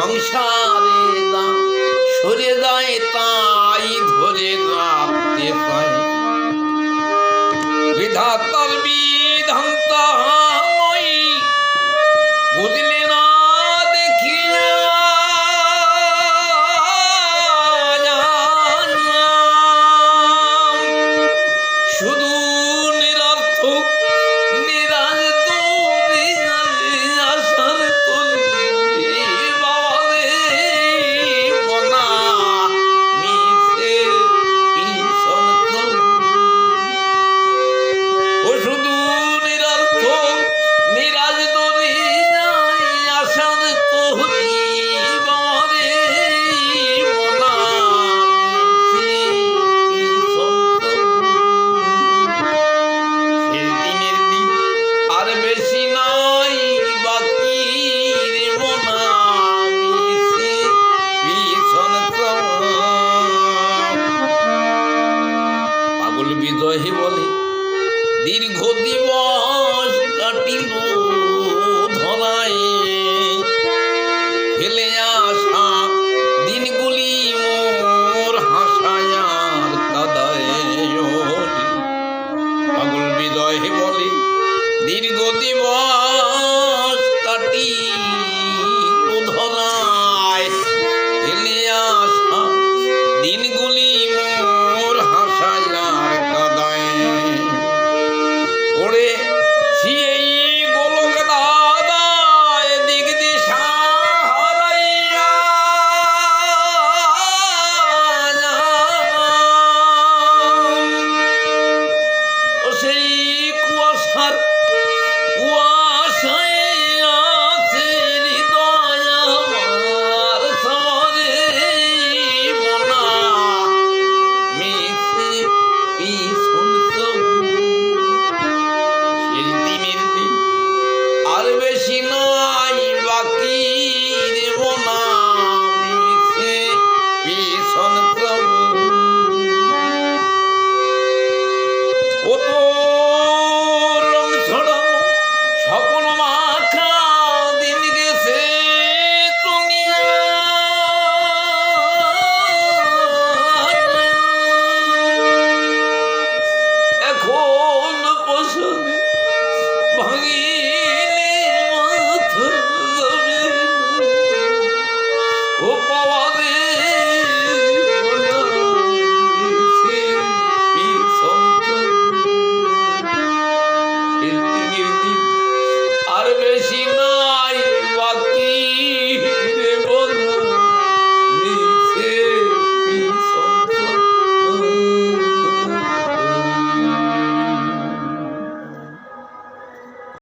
সংসারে দাম সরে যায় তাই ধরে রাখতে পায় বিধাতার জয় বলি দীর্ঘ দিবস